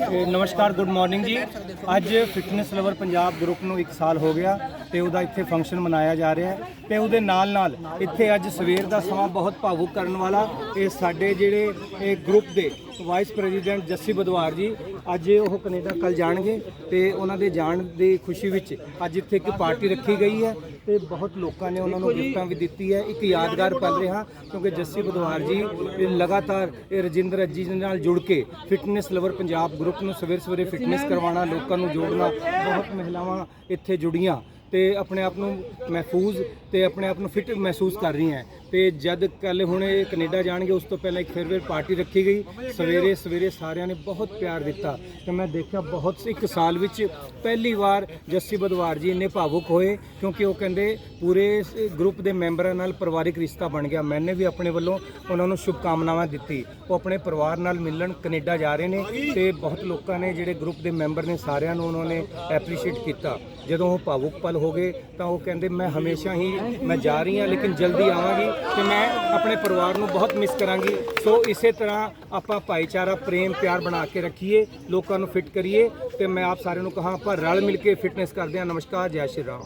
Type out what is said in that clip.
ਨਮਸਕਾਰ good morning ਜੀ। ਅੱਜ ਫਿਟਨੈਸ ਲਵਰ ਪੰਜਾਬ ਗਰੁੱਪ ਨੂੰ 1 ਸਾਲ ਹੋ ਗਿਆ ਤੇ ਉਹਦਾ ਇੱਥੇ ਫੰਕਸ਼ਨ ਮਨਾਇਆ ਜਾ ਰਿਹਾ ਹੈ ਤੇ ਉਹਦੇ ਨਾਲ ਨਾਲ ਇੱਥੇ ਅੱਜ ਸਵੇਰ ਦਾ ਸਮਾਂ ਬਹੁਤ ਭਾਵੁਕ ਕਰਨ ਵਾਲਾ ਇਹ ਸਾਡੇ ਜਿਹੜੇ ਇਹ ਗਰੁੱਪ ਦੇ ਵਾਈਸ ਪ੍ਰੈਜ਼ੀਡੈਂਟ ਜੱਸੀ ਬਦਵਾਰ ਜੀ ਅੱਜ ਉਹ ਕੈਨੇਡਾ ਕੱਲ ਜਾਣਗੇ ਤੇ ਉਹਨਾਂ ਦੇ ਜਾਣ ਦੀ ਖੁਸ਼ੀ ਵਿੱਚ ਅੱਜ ਇੱਥੇ ਇੱਕ ਪਾਰਟੀ ਰੱਖੀ ਗਈ ਹੈ ਤੇ ਬਹੁਤ ਲੋਕਾਂ ਨੇ ਉਹਨਾਂ ਨੂੰ ਗਿਫਟਾਂ ਵੀ ਦਿੱਤੀ ਹੈ ਇੱਕ ਯਾਦਗਾਰ ਪਲ ਰਿਹਾ ਕਿਉਂਕਿ ਜੱਸੀ ਬਦਵਾਰ ਜੀ ਲਗਾਤਾਰ ਇਹ ਰਜਿੰਦਰ ਅੱਜੀ ਜੀ ਨਾਲ ਜੁੜ ਕੇ ਫਿਟਨੈਸ ਲਵਰ ਪੰਜਾਬ ਗਰੁੱਪ ਨੂੰ ਸਵੇਰ ਸਵੇਰੇ ਫਿਟਨੈਸ ਕਰਵਾਉਣਾ ਲੋਕਾਂ ਨੂੰ ਜੋੜਨਾ ਬਹੁਤ ਮਹਿਲਾਵਾਂ ਇੱਥੇ ਜੁੜੀਆਂ। ਤੇ ਆਪਣੇ ਆਪ ਨੂੰ ਮਹਿਫੂਜ਼ ਤੇ ਆਪਣੇ ਆਪ ਨੂੰ ਫਿਟ ਮਹਿਸੂਸ ਕਰ ਰਹੀਆਂ ਤੇ ਜਦ ਕੱਲ ਹੁਣੇ ਇਹ ਕੈਨੇਡਾ ਜਾਣਗੇ, ਉਸ ਤੋਂ ਪਹਿਲਾਂ ਇੱਕ ਫੇਅਰਵੈਲ ਪਾਰਟੀ ਰੱਖੀ ਗਈ। ਸਵੇਰੇ ਸਵੇਰੇ ਸਾਰਿਆਂ ਨੇ ਬਹੁਤ ਪਿਆਰ ਦਿੱਤਾ ਤੇ ਮੈਂ ਦੇਖਿਆ ਬਹੁਤ ਇੱਕ ਸਾਲ ਵਿੱਚ ਪਹਿਲੀ ਵਾਰ ਜੱਸੀ ਬਦਵਾਰ ਜੀ ਇੰਨੇ ਭਾਵੁਕ ਹੋਏ, ਕਿਉਂਕਿ ਉਹ ਕਹਿੰਦੇ ਪੂਰੇ ਗਰੁੱਪ ਦੇ ਮੈਂਬਰਾਂ ਨਾਲ ਪਰਿਵਾਰਿਕ ਰਿਸ਼ਤਾ ਬਣ ਗਿਆ। ਮੈਨੇ ਵੀ ਆਪਣੇ ਵੱਲੋਂ ਉਹਨਾਂ ਨੂੰ ਸ਼ੁਭ ਕਾਮਨਾਵਾਂ ਦਿੱਤੀ। ਉਹ ਆਪਣੇ ਪਰਿਵਾਰ ਨਾਲ ਮਿਲਣ ਕੈਨੇਡਾ ਜਾ ਰਹੇ ਨੇ ਤੇ ਬਹੁਤ ਲੋਕਾਂ ਨੇ ਜਿਹੜੇ ਗਰੁੱਪ ਦੇ ਮੈਂਬਰ ਨੇ ਸਾਰਿਆਂ ਨੂੰ ਉਹਨਾਂ ਨੇ ਐਪਰੀਸ਼ੀਏਟ ਕੀਤਾ। ਜਦੋਂ ਉਹ ਭਾਵੁਕ ਪਲ ਹੋ ਗਏ ਤਾਂ ਉਹ ਕਹਿੰਦੇ, ਮੈਂ ਹਮੇਸ਼ਾ ਹੀ, ਮੈਂ ਜਾ ਰਹੀ ਹਾਂ, ਲੇਕਿਨ ਜਲਦੀ ਆਵਾਂਗੀ ਤੇ ਮੈਂ ਆਪਣੇ ਪਰਿਵਾਰ ਨੂੰ ਬਹੁਤ ਮਿਸ ਕਰਾਂਗੀ। ਸੋ ਇਸੇ ਤਰ੍ਹਾਂ ਆਪਾਂ ਭਾਈਚਾਰਾ, ਪ੍ਰੇਮ, ਪਿਆਰ ਬਣਾ ਕੇ ਰੱਖੀਏ, ਲੋਕਾਂ ਨੂੰ ਫਿਟ ਕਰੀਏ ਤੇ ਮੈਂ ਆਪ ਸਾਰਿਆਂ ਨੂੰ ਕਹਾਂ, ਆਪਾਂ ਰਲ ਮਿਲ ਕੇ ਫਿਟਨੈਸ ਕਰਦੇ ਹਾਂ। ਨਮਸਕਾਰ, ਜੈ ਸ਼੍ਰੀ ਰਾਮ।